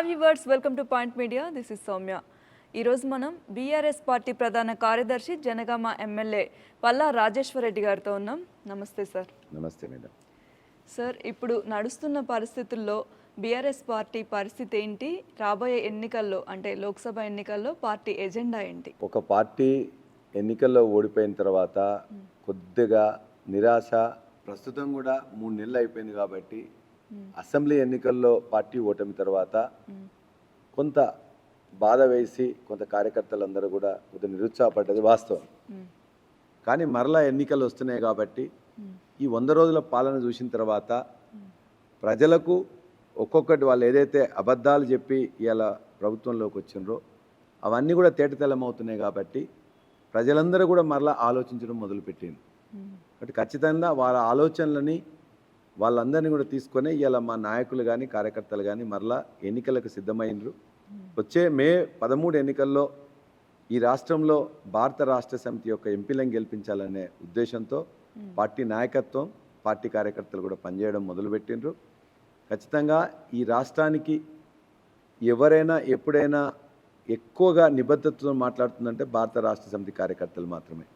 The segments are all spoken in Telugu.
Hi viewers welcome to point media this is Soumya ఈరోజు మనం బీఆర్ఎస్ పార్టీ ప్రధాన కార్యదర్శి జనగామ ఎమ్మెల్యే పల్లా రాజేశ్వర రెడ్డి గారితో ఉన్నాం. నమస్తే సార్ నమస్తే మేడం. సార్ ఇప్పుడు నడుస్తున్న పరిస్థితుల్లో బీఆర్ఎస్ పార్టీ పరిస్థితి ఏంటి? రాబోయే ఎన్నికల్లో అంటే లోక్సభ ఎన్నికల్లో పార్టీ ఎజెండా ఏంటి? ఒక పార్టీ ఎన్నికల్లో ఓడిపోయిన తర్వాత కొద్దిగా నిరాశ. ప్రస్తుతం కూడా మూడు నెలలు అయిపోయింది కాబట్టి అసెంబ్లీ ఎన్నికల్లో పార్టీ ఓటమి తర్వాత కొంత బాధ వేసి కొంత కార్యకర్తలందరూ కూడా కొంత నిరుత్సాహపడ్డది వాస్తవం. కానీ మరలా ఎన్నికలు వస్తున్నాయి కాబట్టి ఈ వంద రోజుల పాలన చూసిన తర్వాత ప్రజలకు ఒక్కొక్కటి వాళ్ళు ఏదైతే అబద్ధాలు చెప్పి ఇవాళ ప్రభుత్వంలోకి వచ్చిండ్రో అవన్నీ కూడా తేటతెల్లం అవుతున్నాయి కాబట్టి ప్రజలందరూ కూడా మరలా ఆలోచించడం మొదలుపెట్టింది కాబట్టి ఖచ్చితంగా వాళ్ళ ఆలోచనలని వాళ్ళందరినీ కూడా తీసుకొని ఇవాళ మా నాయకులు కానీ కార్యకర్తలు కానీ మరలా ఎన్నికలకు సిద్ధమైనరు వచ్చే మే పదమూడు ఎన్నికల్లో ఈ రాష్ట్రంలో భారత రాష్ట్ర సమితి యొక్క ఎంపీలను గెలిపించాలనే ఉద్దేశంతో పార్టీ నాయకత్వం పార్టీ కార్యకర్తలు కూడా పనిచేయడం మొదలుపెట్టిండ్రు. ఖచ్చితంగా ఈ రాష్ట్రానికి ఎవరైనా ఎప్పుడైనా ఎక్కువగా నిబద్ధతతో మాట్లాడుతుందంటే భారత రాష్ట్ర సమితి కార్యకర్తలు మాత్రమే.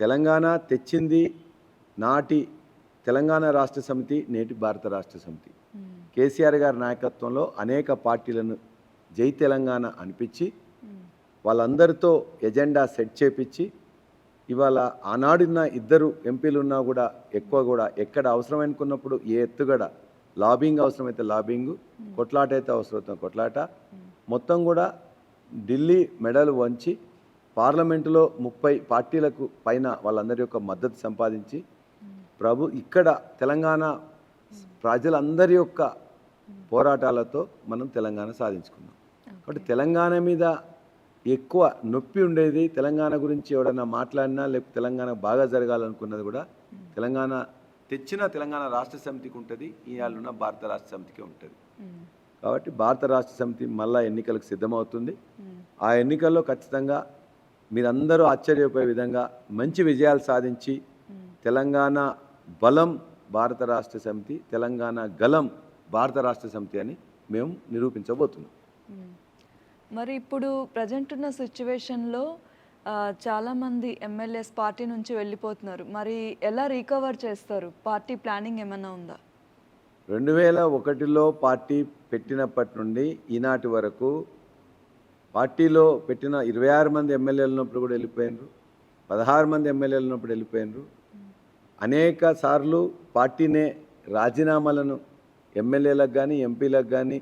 తెలంగాణ తెచ్చింది నాటి తెలంగాణ రాష్ట్ర సమితి నేటి భారత రాష్ట్ర సమితి. కేసీఆర్ గారి నాయకత్వంలో అనేక పార్టీలను జై తెలంగాణ అనిపించి వాళ్ళందరితో ఎజెండా సెట్ చేపించి ఇవాళ ఆనాడున్న ఇద్దరు ఎంపీలు ఉన్నా కూడా ఎక్కువ కూడా ఎక్కడ అవసరం అనుకున్నప్పుడు ఏ ఎత్తుగడ లాబింగ్ అవసరమైతే లాబింగ్ కొట్లాట అయితే అవసరమైతే కొట్లాట. మొత్తం కూడా ఢిల్లీ మెడలు వంచి పార్లమెంటులో ముప్పై పార్టీలకు పైన వాళ్ళందరి యొక్క మద్దతు సంపాదించి ప్రభు ఇక్కడ తెలంగాణ ప్రజలందరి యొక్క పోరాటాలతో మనం తెలంగాణ సాధించుకున్నాం. కాబట్టి తెలంగాణ మీద ఎక్కువ నొప్పి ఉండేది తెలంగాణ గురించి ఎవడన్నా మాట్లాడినా లేకపోతే తెలంగాణ బాగా జరగాలనుకున్నది కూడా తెలంగాణ తెచ్చిన తెలంగాణ రాష్ట్ర సమితికి ఉంటుంది ఇవాళ భారత రాష్ట్ర సమితికి ఉంటుంది. కాబట్టి భారత రాష్ట్ర సమితి మళ్ళా ఎన్నికలకు సిద్ధమవుతుంది. ఆ ఎన్నికల్లో ఖచ్చితంగా మీరందరూ ఆశ్చర్యపోయే విధంగా మంచి విజయాలు సాధించి తెలంగాణ బలం భారత రాష్ట్ర సమితి తెలంగాణ గలం భారత రాష్ట్ర సమితి అని మేము నిరూపించబోతున్నాం. మరి ఇప్పుడు ప్రజెంట్ ఉన్న సిచ్యువేషన్లో చాలామంది ఎమ్మెల్యేస్ పార్టీ నుంచి వెళ్ళిపోతున్నారు. మరి ఎలా రికవర్ చేస్తారు? పార్టీ ప్లానింగ్ ఏమైనా ఉందా? రెండు వేల ఒకటిలో పార్టీ పెట్టినప్పటి నుండి ఈనాటి వరకు పార్టీలో పెట్టిన ఇరవై ఆరు మంది ఎమ్మెల్యేలు ఉన్నప్పుడు కూడా వెళ్ళిపోయినరు. పదహారు మంది ఎమ్మెల్యేలు ఉన్నప్పుడు వెళ్ళిపోయినరు. అనేక సార్లు పార్టీనే రాజీనామాలను ఎమ్మెల్యేలకు కానీ ఎంపీలకు కానీ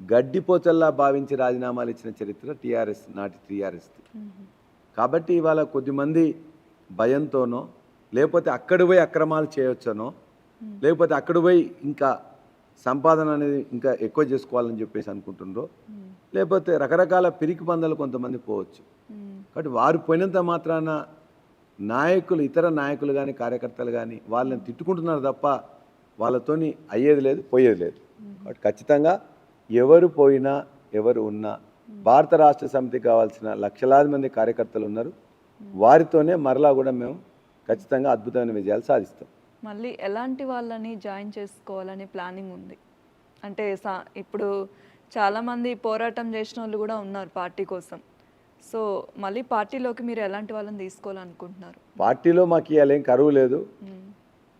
గడ్డిపోచల్లా భావించి రాజీనామాలు ఇచ్చిన చరిత్ర టీఆర్ఎస్ నాటి టీఆర్ఎస్ది కాబట్టి ఇవాళ కొద్దిమంది భయంతోనో లేకపోతే అక్కడి పోయి అక్రమాలు చేయొచ్చనో లేకపోతే అక్కడి పోయి ఇంకా సంపాదన అనేది ఇంకా ఎక్కువ చేసుకోవాలని చెప్పేసి అనుకుంటుండ్రో లేకపోతే రకరకాల పిరికి పందలు కొంతమంది పోవచ్చు. కాబట్టి వారు పోయినంత మాత్రాన నాయకులు ఇతర నాయకులు కానీ కార్యకర్తలు కానీ వాళ్ళని తిట్టుకుంటున్నారు తప్ప వాళ్ళతోని అయ్యేది లేదు పోయేది లేదు. కాబట్టి ఖచ్చితంగా ఎవరు పోయినా ఎవరు ఉన్నా భారత రాష్ట్ర సమితికి కావాల్సిన లక్షలాది మంది కార్యకర్తలు ఉన్నారు. వారితోనే మరలా కూడా మేము ఖచ్చితంగా అద్భుతమైన విజయాలు సాధిస్తాం. మళ్ళీ ఎలాంటి వాళ్ళని జాయిన్ చేసుకోవాలని ప్లానింగ్ ఉంది. అంటే ఇప్పుడు చాలామంది పోరాటం చేసిన వాళ్ళు కూడా ఉన్నారు పార్టీ కోసం. సో మళ్ళీ పార్టీలోకి మీరు ఎలాంటి వాళ్ళని తీసుకోవాలనుకుంటున్నారు పార్టీలో మాకు ఇవాళ ఏం కరువు లేదు.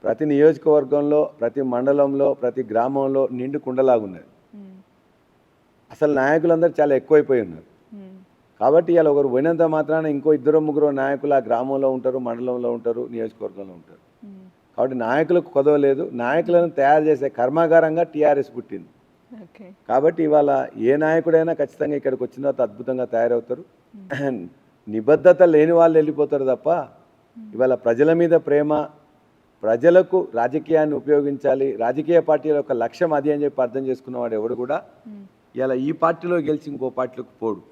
ప్రతి నియోజకవర్గంలో ప్రతి మండలంలో ప్రతి గ్రామంలో నిండు కుండలాగున్నది మ్మ్. అసలు నాయకులందరూ చాలా ఎక్కువైపోయి ఉన్నారు. కాబట్టి ఇవాళ ఒకరు పోయినంత మాత్రాన ఇంకో ఇద్దరు ముగ్గురు నాయకులు ఆ గ్రామంలో ఉంటారు మండలంలో ఉంటారు నియోజకవర్గంలో ఉంటారు. కాబట్టి నాయకులకు కొదవ లేదు నాయకులను తయారు చేసే కర్మాగారంగా టీఆర్ఎస్ పుట్టింది కాబట్టి ఇవాళ ఏ నాయకుడైనా ఖచ్చితంగా ఇక్కడికి వచ్చిన తర్వాత అద్భుతంగా తయారవుతారు నిబద్ధత లేని వాళ్ళు వెళ్ళిపోతారు తప్ప ఇవాళ ప్రజల మీద ప్రేమ ప్రజలకు రాజకీయాన్ని ఉపయోగించాలి రాజకీయ పార్టీల యొక్క లక్ష్యం అది అని చెప్పి అర్థం చేసుకున్నవాడు ఎవడు కూడా. ఇలా ఈ పార్టీలో గెలిచి ఇంకో పార్టీలోకి పోడు.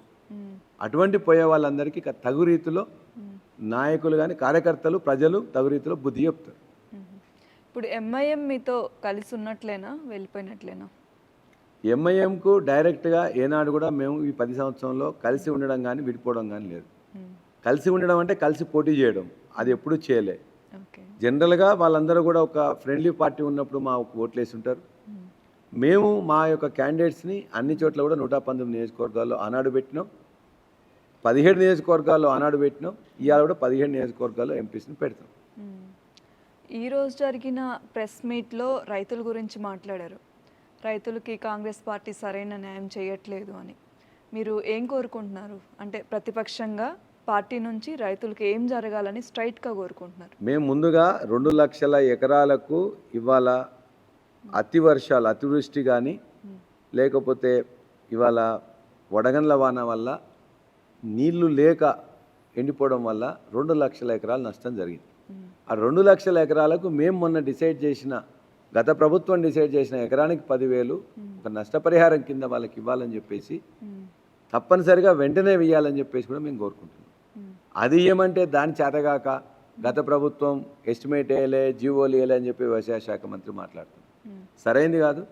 అటువంటి పోయే వాళ్ళందరికీ తగు రీతిలో. నాయకులు కానీ కార్యకర్తలు ప్రజలు తగు రీతిలో బుద్ధి చెప్తారు. ఇప్పుడు ఎంఐఎం మీతో కలిసి ఉన్నట్లేనా వెళ్ళిపోయినట్లేనా ఎంఐఎంకు డైరెక్ట్గా ఏనాడు కూడా మేము ఈ పది సంవత్సరంలో కలిసి ఉండడం కానీ విడిపోవడం కానీ లేదు. మ్మ్. కలిసి ఉండడం అంటే కలిసి పోటీ చేయడం. అది ఎప్పుడూ చేయలే. జనరల్గా వాళ్ళందరూ కూడా ఒక ఫ్రెండ్లీ పార్టీ ఉన్నప్పుడు మా ఓట్లు వేసి ఉంటారు. మ్మ్. మేము మా యొక్క క్యాండిడేట్స్ని అన్ని చోట్ల కూడా నూట పంతొమ్మిది నియోజకవర్గాల్లో ఆనాడు పెట్టినాం. పదిహేడు నియోజకవర్గాల్లో ఆనాడు పెట్టినాం. ఇవాళ కూడా పదిహేడు నియోజకవర్గాల్లో ఎంపీస్ని పెడతాం. మ్మ్. ఈ రోజు జరిగిన ప్రెస్ మీట్లో రైతుల గురించి మాట్లాడారు. రైతులకి కాంగ్రెస్ పార్టీ సరైన న్యాయం చేయట్లేదు అని. మీరు ఏం కోరుకుంటున్నారు? అంటే ప్రతిపక్షంగా పార్టీ నుంచి రైతులకి ఏం జరగాలని స్ట్రైట్గా కోరుకుంటున్నారు? మేము ముందుగా రెండు లక్షల ఎకరాలకు ఇవాళ అతి వర్షాలు అతివృష్టి కానీ లేకపోతే ఇవాళ వడగండ్ల వాన వల్ల నీళ్ళు లేక ఎండిపోవడం వల్ల రెండు లక్షల ఎకరాలు నష్టం జరిగింది. ఆ రెండు లక్షల ఎకరాలకు మేము మొన్న డిసైడ్ చేసిన గత ప్రభుత్వం డిసైడ్ చేసిన ఎకరానికి పదివేలు ఒక నష్టపరిహారం కింద వాళ్ళకి ఇవ్వాలని చెప్పేసి తప్పనిసరిగా వెంటనే వేయాలని చెప్పేసి కూడా మేము కోరుకుంటున్నాం. అది ఏమంటే దాని చేతగాక గత ప్రభుత్వం ఎస్టిమేట్ వేయలే జీవోలు వేయలే అని చెప్పి వ్యవసాయ శాఖ మంత్రి మాట్లాడుతుంది సరైంది కాదు.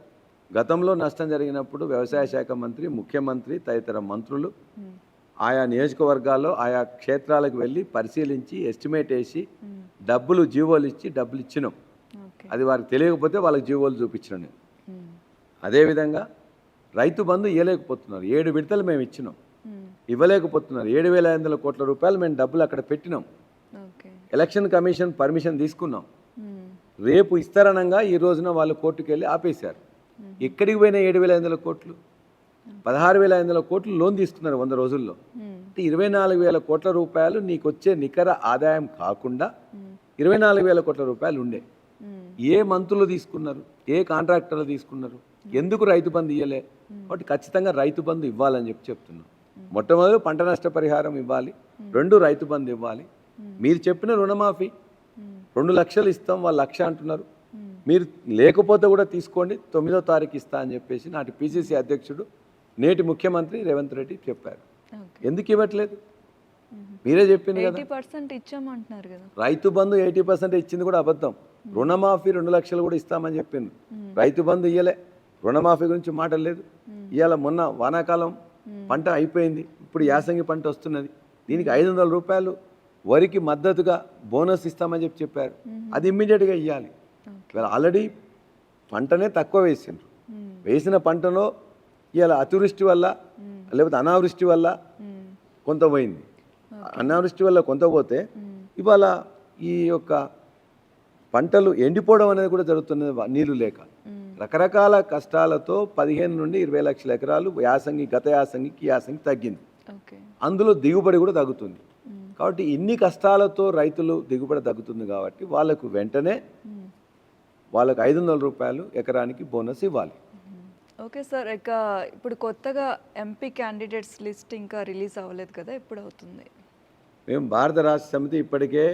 గతంలో నష్టం జరిగినప్పుడు వ్యవసాయ శాఖ మంత్రి ముఖ్యమంత్రి తదితర మంత్రులు ఆయా నియోజకవర్గాల్లో ఆయా క్షేత్రాలకు వెళ్ళి పరిశీలించి ఎస్టిమేట్ వేసి డబ్బులు జీవోలు ఇచ్చి డబ్బులు ఇచ్చినాం. అది వారికి తెలియకపోతే వాళ్ళకి జీవోలు చూపించినాం నేను మ్మ్. అదేవిధంగా రైతు బంధు ఇవ్వలేకపోతున్నారు ఏడు విడతలు మేము ఇచ్చినాం మ్మ్. ఇవ్వలేకపోతున్నారు ఏడు వేల ఐదు వందల కోట్ల రూపాయలు మేము డబ్బులు అక్కడ పెట్టినాం ఎలక్షన్ కమిషన్ పర్మిషన్ తీసుకున్నాం మ్మ్. రేపు ఇస్తారనంగా ఈ రోజున వాళ్ళు కోర్టుకు వెళ్ళి ఆపేశారు ఎక్కడికి పోయిన ఏడు వేల ఐదు వందల కోట్లు పదహారు వేల ఐదు వందల కోట్లు లోన్ తీసుకున్నారు వంద రోజుల్లో. అంటే ఇరవై నాలుగు వేల కోట్ల రూపాయలు నీకు వచ్చే నికర ఆదాయం కాకుండా. ఇరవై నాలుగు వేల కోట్ల రూపాయలు ఉండే. ఏ మంత్రులు తీసుకున్నారు? ఏ కాంట్రాక్టర్లు తీసుకున్నారు? ఎందుకు రైతు బంధు ఇవ్వలే కాబట్టి ఖచ్చితంగా రైతు బంధు ఇవ్వాలని చెప్పి చెప్తున్నాం. మొట్టమొదటి పంట నష్ట పరిహారం ఇవ్వాలి. రెండు రైతు బంధు ఇవ్వాలి. మీరు చెప్పిన రుణమాఫీ. రెండు లక్షలు ఇస్తాం వాళ్ళు లక్ష అంటున్నారు. మీరు లేకపోతే కూడా తీసుకోండి తొమ్మిదో తారీఖు ఇస్తా అని చెప్పేసి నాటి పిసిసి అధ్యక్షుడు నేటి ముఖ్యమంత్రి రేవంత్ రెడ్డి చెప్పారు. ఎందుకు ఇవ్వట్లేదు? మీరే చెప్పింది కదా. రైతు బంధు ఎయిటీ పర్సెంట్ ఇచ్చింది కూడా అబద్ధం. రుణమాఫీ రెండు లక్షలు కూడా ఇస్తామని చెప్పింది రైతు బంధు ఇయ్యలే. రుణమాఫీ గురించి మాట లేదు. ఇవాళ మొన్న వానాకాలం పంట అయిపోయింది. ఇప్పుడు యాసంగి పంట వస్తున్నది. దీనికి ఐదు వందల రూపాయలు వరికి మద్దతుగా బోనస్ ఇస్తామని చెప్పి చెప్పారు. అది ఇమ్మీడియట్గా ఇవ్వాలి ఇవాళ ఆల్రెడీ పంటనే తక్కువ వేసిండ్రు. వేసిన పంటలో ఇవాళ అతివృష్టి వల్ల లేకపోతే అనావృష్టి వల్ల. కొంత పోయింది. అనావృష్టి వల్ల కొంత పోతే ఇవాళ ఈ యొక్క పంటలు ఎండిపోవడం అనేది కూడా జరుగుతున్నది నీళ్ళు లేక. రకరకాల కష్టాలతో పదిహేను నుండి ఇరవై లక్షల ఎకరాలు యాసంగి గత యాసంగికి యాసంగి తగ్గింది ఓకే అందులో దిగుబడి కూడా తగ్గుతుంది. కాబట్టి ఇన్ని కష్టాలతో రైతులు దిగుబడి తగ్గుతుంది కాబట్టి వాళ్ళకు వెంటనే. వాళ్ళకు ఐదు వందల రూపాయలు ఎకరానికి బోనస్ ఇవ్వాలి. ఓకే సార్ ఇక ఇప్పుడు కొత్తగా ఎంపీ క్యాండిడేట్స్ లిస్ట్ ఇంకా రిలీజ్ అవ్వలేదు కదా ఎప్పుడు అవుతుంది మేము భారత రాష్ట్ర సమితి ఇప్పటికే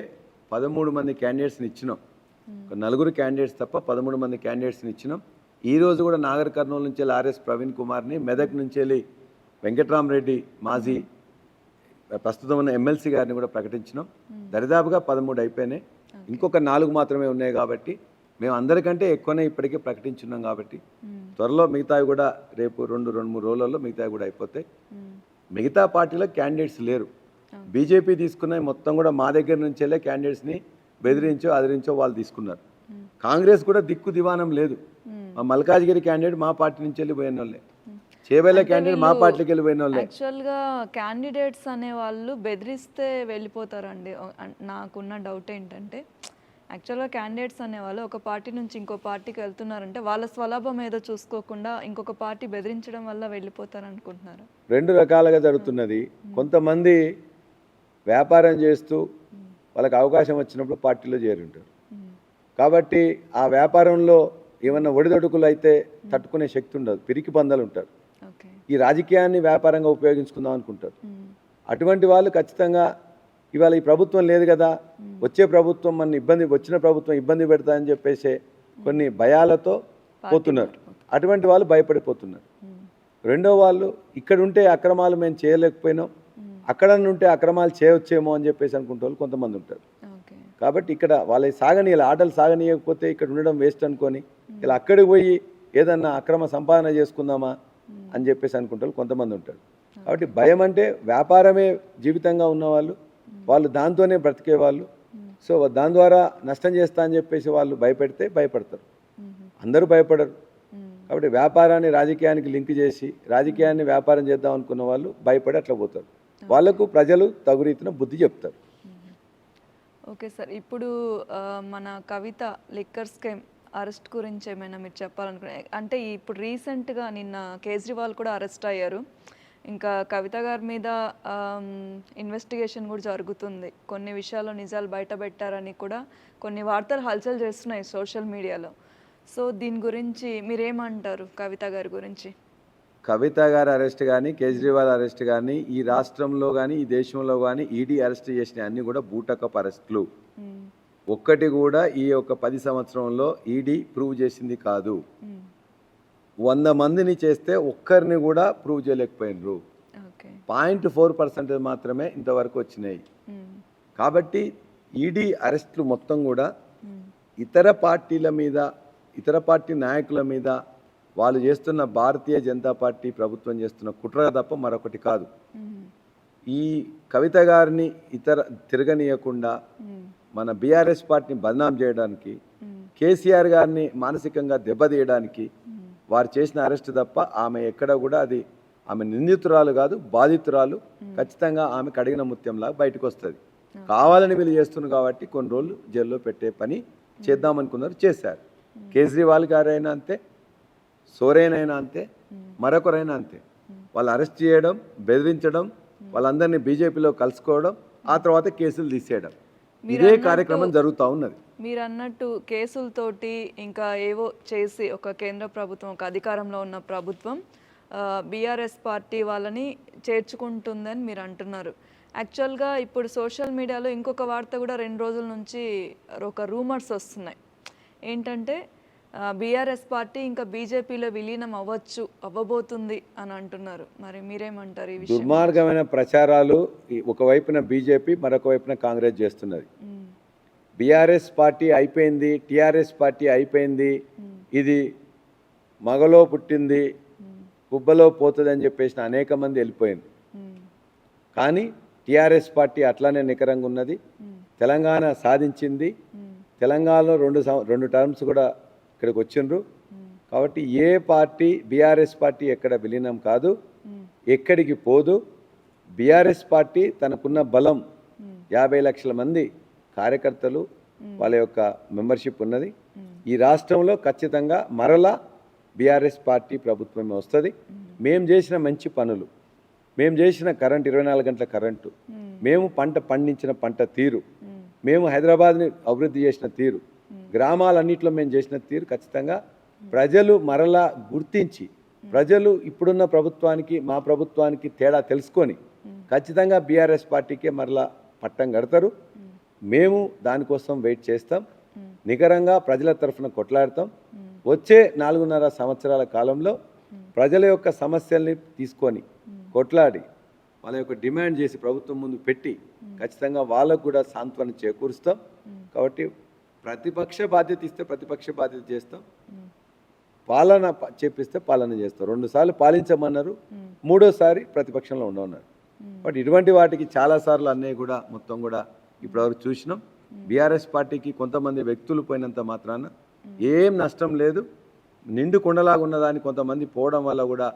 పదమూడు మంది క్యాండిడేట్స్ని ఇచ్చినాం ఒక నలుగురు క్యాండిడేట్స్ తప్ప పదమూడు మంది క్యాండిడేట్స్ని ఇచ్చినాం. ఈ రోజు కూడా నాగర్ కర్నూలు నుంచి వెళ్ళి ఆర్ఎస్ ప్రవీణ్ కుమార్ని మెదక్ నుంచి వెళ్ళి వెంకట్రామరెడ్డి మాజీ ప్రస్తుతం ఉన్న ఎమ్మెల్సీ గారిని కూడా ప్రకటించినాం. దరిదాపుగా పదమూడు అయిపోయినాయి. ఇంకొక నాలుగు మాత్రమే ఉన్నాయి కాబట్టి మేము అందరికంటే ఎక్కువనే ఇప్పటికే ప్రకటించున్నాం కాబట్టి. త్వరలో మిగతావి కూడా రేపు రెండు రెండు మూడు రోజులలో మిగతావి కూడా అయిపోతాయి. మిగతా పార్టీలో క్యాండిడేట్స్ లేరు. బీజేపీ తీసుకున్న మొత్తం కూడా మా దగ్గర నుంచి వెళ్ళే క్యాండిడేట్స్ని బెదిరించో అదిరించో వాళ్ళు తీసుకున్నారు. కాంగ్రెస్ కూడా దిక్కు దివానం లేదు. మా మల్కాజ్గిరి క్యాండిడేట్ మా పార్టీ నుంచి వెళ్ళి. పోయిన వాళ్ళే చేవేళ్ళ క్యాండిడేట్ మా పార్టీకి వెళ్ళి పోయిన వాళ్ళే. యాక్చువల్గా క్యాండిడేట్స్ అనే వాళ్ళు బెదిరిస్తే వెళ్ళిపోతారండి. నాకున్న డౌట్ ఏంటంటే యాక్చువల్గా క్యాండిడేట్స్ అనేవాళ్ళు ఒక పార్టీ నుంచి ఇంకో పార్టీకి వెళ్తున్నారంటే వాళ్ళ స్వలాభం ఏదో చూసుకోకుండా ఇంకొక పార్టీ బెదిరించడం వల్ల వెళ్ళిపోతారు అనుకుంటున్నారు రెండు రకాలుగా జరుగుతున్నది. కొంతమంది వ్యాపారం చేస్తూ వాళ్ళకి అవకాశం వచ్చినప్పుడు పార్టీలో చేరి ఉంటారు కాబట్టి ఆ వ్యాపారంలో ఏమన్నా ఒడిదొడుకులు అయితే తట్టుకునే శక్తి ఉండదు. పిరికి పందలు ఉంటారు. ఈ రాజకీయాన్ని వ్యాపారంగా ఉపయోగించుకుందాం అనుకుంటారు. అటువంటి వాళ్ళు ఖచ్చితంగా ఇవాళ ఈ ప్రభుత్వం లేదు కదా వచ్చే ప్రభుత్వం మన ఇబ్బంది వచ్చిన ప్రభుత్వం ఇబ్బంది పెడతా అని చెప్పేసి కొన్ని భయాలతో పోతున్నారు. అటువంటి వాళ్ళు భయపడిపోతున్నారు. రెండో వాళ్ళు ఇక్కడ ఉంటే అక్రమాలు మేము చేయలేకపోయినాం. అక్కడ ఉంటే అక్రమాలు చేయవచ్చేమో అని చెప్పేసి అనుకుంటే వాళ్ళు కొంతమంది ఉంటారు. కాబట్టి ఇక్కడ వాళ్ళ సాగని ఇలా ఆటలు సాగనీయకపోతే ఇక్కడ ఉండడం వేస్ట్ అనుకొని ఇలా అక్కడికి పోయి ఏదన్నా అక్రమ సంపాదన చేసుకుందామా అని చెప్పేసి అనుకుంటే వాళ్ళు కొంతమంది ఉంటారు. కాబట్టి భయం అంటే వ్యాపారమే జీవితంగా ఉన్నవాళ్ళు వాళ్ళు దాంతోనే బ్రతికే వాళ్ళు సో దాని ద్వారా నష్టం చేస్తా అని చెప్పేసి వాళ్ళు భయపెడితే భయపడతారు. అందరూ భయపడరు. కాబట్టి వ్యాపారాన్ని రాజకీయానికి లింక్ చేసి రాజకీయాన్ని వ్యాపారం చేద్దాం అనుకున్న వాళ్ళు భయపడి అట్లా పోతారు. వాళ్ళకు ప్రజలు తగు రీతిన బుద్ధి చెప్తారు. Okay sir. ఇప్పుడు మన కవిత లిక్కర్ స్కేమ్ అరెస్ట్ గురించి ఏమైనా మీరు చెప్పాలనుకున్నా అంటే ఇప్పుడు రీసెంట్గా నిన్న కేజ్రీవాల్ కూడా అరెస్ట్ అయ్యారు. ఇంకా కవిత గారి మీద ఇన్వెస్టిగేషన్ కూడా జరుగుతుంది. కొన్ని విషయాల్లో నిజాలు బయట పెట్టారని కూడా కొన్ని వార్తలు హల్చల్ చేస్తున్నాయి సోషల్ మీడియాలో. సో దీని గురించి మీరేమంటారు కవిత గారి గురించి? కవిత గారి అరెస్ట్ కానీ కేజ్రీవాల్ అరెస్ట్ కానీ ఈ రాష్ట్రంలో కానీ ఈ దేశంలో కానీ ఈడీ అరెస్ట్ చేసిన అన్ని కూడా బూటకప్ అరెస్టులు. ఒక్కటి కూడా ఈ యొక్క పది సంవత్సరంలో ఈడీ ప్రూవ్ చేసింది కాదు. వంద మందిని చేస్తే ఒక్కరిని కూడా ప్రూవ్ చేయలేకపోయినరు పాయింట్ ఫోర్ పర్సెంటేజ్ మాత్రమే ఇంతవరకు వచ్చినాయి. కాబట్టి ఈడీ అరెస్టులు మొత్తం కూడా. ఇతర పార్టీల మీద ఇతర పార్టీ నాయకుల మీద వాళ్ళు చేస్తున్న భారతీయ జనతా పార్టీ ప్రభుత్వం చేస్తున్న కుట్ర తప్ప మరొకటి కాదు. ఈ కవిత గారిని ఇతర తిరగనీయకుండా. మన బీఆర్ఎస్ పార్టీని బదనాం చేయడానికి. కేసీఆర్ గారిని మానసికంగా దెబ్బతీయడానికి. వారు చేసిన అరెస్ట్ తప్ప ఆమె ఎక్కడ కూడా అది ఆమె నిందితురాలు కాదు బాధితురాలు ఖచ్చితంగా ఆమె కడిగిన ముత్యంలాగా బయటకు వస్తుంది కావాలని వీళ్ళు చేస్తున్నారు కాబట్టి కొన్ని రోజులు జైల్లో పెట్టే పని చేద్దామనుకున్నారు చేశారు కేజ్రీవాల్ గారైనా అంతే సోరేనైనా అంతే మరొకరైనా అంతే. వాళ్ళు అరెస్ట్ చేయడం బెదిరించడం వాళ్ళందరినీ బీజేపీలో కలుసుకోవడం ఆ తర్వాత కేసులు తీసేయడం. ఇదే కార్యక్రమం జరుగుతూ ఉన్నది. మీరు అన్నట్టు కేసులతోటి ఇంకా ఏవో చేసి ఒక కేంద్ర ప్రభుత్వం ఒక అధికారంలో ఉన్న ప్రభుత్వం బీఆర్ఎస్ పార్టీ వాళ్ళని చేర్చుకుంటుందని మీరు అంటున్నారు. యాక్చువల్గా ఇప్పుడు సోషల్ మీడియాలో ఇంకొక వార్త కూడా రెండు రోజుల నుంచి ఒక రూమర్స్ వస్తున్నాయి. ఏంటంటే బీఆర్ఎస్ పార్టీ ఇంకా బీజేపీలో విలీనం అవ్వచ్చు అవ్వబోతుంది అని అంటున్నారు మరి మీరేమంటారు ఈ విషయం దుర్మార్గమైన ప్రచారాలు ఒకవైపున బీజేపీ మరొక వైపున కాంగ్రెస్ చేస్తున్నది. బీఆర్ఎస్ పార్టీ అయిపోయింది టీఆర్ఎస్ పార్టీ అయిపోయింది ఇది మగలో పుట్టింది కుబ్బలో పోతుంది అని చెప్పేసిన అనేక మంది వెళ్ళిపోయింది. కానీ టీఆర్ఎస్ పార్టీ అట్లానే నికరంగా ఉన్నది. తెలంగాణ సాధించింది. తెలంగాణలో రెండు రెండు టర్మ్స్ కూడా ఇక్కడికి వచ్చిండ్రు కాబట్టి ఏ పార్టీ బీఆర్ఎస్ పార్టీ ఎక్కడ విలీనం కాదు. ఎక్కడికి పోదు. బీఆర్ఎస్ పార్టీ తనకున్న బలం యాభై లక్షల మంది కార్యకర్తలు వాళ్ళ యొక్క మెంబర్షిప్ ఉన్నది. ఈ రాష్ట్రంలో ఖచ్చితంగా మరలా బీఆర్ఎస్ పార్టీ ప్రభుత్వమే వస్తుంది. మేము. చేసిన మంచి పనులు మేము చేసిన కరెంట్ ఇరవై నాలుగు గంటల కరెంటు మేము. పంట పండించిన పంట తీరు. మేము హైదరాబాద్ని అభివృద్ధి చేసిన తీరు గ్రామాలన్నింటిలో మేము చేసిన తీరు ఖచ్చితంగా ప్రజలు మరలా గుర్తించి ప్రజలు ఇప్పుడున్న ప్రభుత్వానికి మా ప్రభుత్వానికి తేడా తెలుసుకొని ఖచ్చితంగా బీఆర్ఎస్ పార్టీకే మరలా పట్టం కడతారు. మేము దానికోసం వెయిట్ చేస్తాం. నికరంగా ప్రజల తరఫున కొట్లాడతాం. వచ్చే నాలుగున్నర సంవత్సరాల కాలంలో ప్రజల యొక్క సమస్యల్ని తీసుకొని కొట్లాడి వాళ్ళ యొక్క డిమాండ్ చేసి ప్రభుత్వం ముందు పెట్టి ఖచ్చితంగా వాళ్ళకు కూడా సాంత్వన చేకూరుస్తాం. కాబట్టి ప్రతిపక్ష బాధ్యత ఇస్తే ప్రతిపక్ష బాధ్యత చేస్తాం. పాలన చేపిస్తే పాలన చేస్తాం. రెండుసార్లు పాలించమన్నారు. మూడోసారి ప్రతిపక్షంలో ఉండమన్నారు. బట్ ఇటువంటి వాటికి చాలాసార్లు అన్నయ్య కూడా మొత్తం కూడా ఇప్పటివరకు చూసినాం. బీఆర్ఎస్ పార్టీకి కొంతమంది వ్యక్తులు పోయినంత మాత్రాన ఏం నష్టం లేదు. నిండు కొండలాగా ఉన్నదాన్ని కొంతమంది పోవడం వల్ల కూడా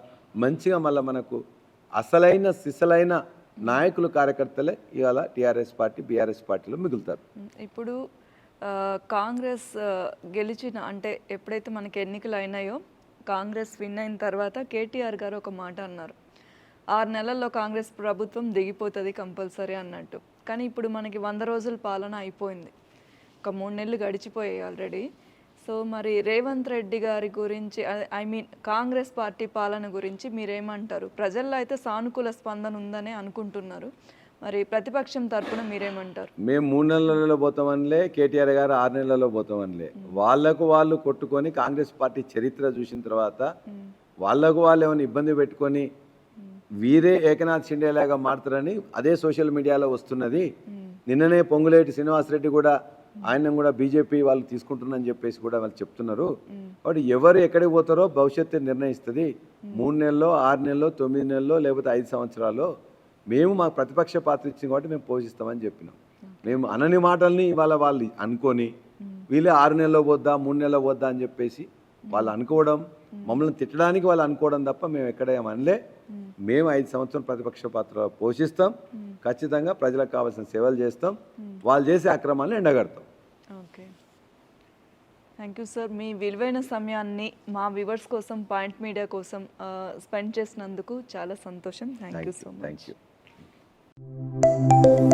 మంచిగా మళ్ళీ మనకు అసలైన సిసలైన నాయకులు కార్యకర్తలే ఇవాళ టీఆర్ఎస్ పార్టీ బీఆర్ఎస్ పార్టీలో మిగులుతారు. ఇప్పుడు కాంగ్రెస్ గెలిచిన అంటే ఎప్పుడైతే మనకి ఎన్నికలు అయినాయో కాంగ్రెస్ విన్ అయిన తర్వాత కేటీఆర్ గారు ఒక మాట అన్నారు. ఆరు నెలల్లో కాంగ్రెస్ ప్రభుత్వం దిగిపోతుంది కంపల్సరీ అన్నట్టు. కానీ ఇప్పుడు మనకి వంద రోజుల పాలన అయిపోయింది. ఒక మూడు నెలలు గడిచిపోయాయి ఆల్రెడీ సో మరి రేవంత్ రెడ్డి గారి గురించి ఐ మీన్ కాంగ్రెస్ పార్టీ పాలన గురించి మీరేమంటారు? ప్రజల్లో అయితే సానుకూల స్పందన ఉందనే అనుకుంటున్నారు. మరి ప్రతిపక్షం తరపున మీరేమంటారు? మేము మూడు నెలలలో పోతామనిలే కేటీఆర్ గారు ఆరు నెలలలో పోతామనిలే. వాళ్ళకు వాళ్ళు కొట్టుకొని కాంగ్రెస్ పార్టీ చరిత్ర చూసిన తర్వాత వాళ్ళకు వాళ్ళు ఏమైనా ఇబ్బంది పెట్టుకొని వీరే ఏకనాథ్ షిండేలాగా మారుతారని అదే సోషల్ మీడియాలో వస్తున్నది. నిన్ననే పొంగులేటి శ్రీనివాసరెడ్డి కూడా ఆయన కూడా బీజేపీ వాళ్ళు తీసుకుంటున్నారని చెప్పేసి కూడా వాళ్ళు చెప్తున్నారు. కాబట్టి ఎవరు ఎక్కడికి పోతారో భవిష్యత్తు నిర్ణయిస్తుంది. మూడు నెలల్లో ఆరు నెలల్లో తొమ్మిది నెలల్లో లేకపోతే ఐదు సంవత్సరాల్లో మేము మా ప్రతిపక్ష పాత్ర ఇచ్చింది కాబట్టి మేము పోషిస్తామని చెప్పినాం. మేము అనని మాటల్ని ఇవాళ వాళ్ళు అనుకొని వీళ్ళే ఆరు నెలల్లో పోద్దా మూడు నెలల్లో పోద్దా అని చెప్పేసి వాళ్ళు అనుకోవడం మమ్మల్ని తిట్టడానికి వాళ్ళు అనుకోవడం తప్ప మేము ఎక్కడ ఏం అనలే. మేము ఐదు సంవత్సరం ప్రతిపక్ష పాత్ర పోషిస్తాం. ఖచ్చితంగా ప్రజలకు కావాల్సిన సేవలు చేస్తాం. వాళ్ళు చేసే అక్రమాలను ఎండగడతాం. ఓకే. థ్యాంక్ యూ సార్ మీ విలువైన సమయాన్ని మా వ్యూవర్స్ కోసం పాయింట్ మీడియా కోసం స్పెండ్ చేసినందుకు చాలా సంతోషం. Thank you so much Música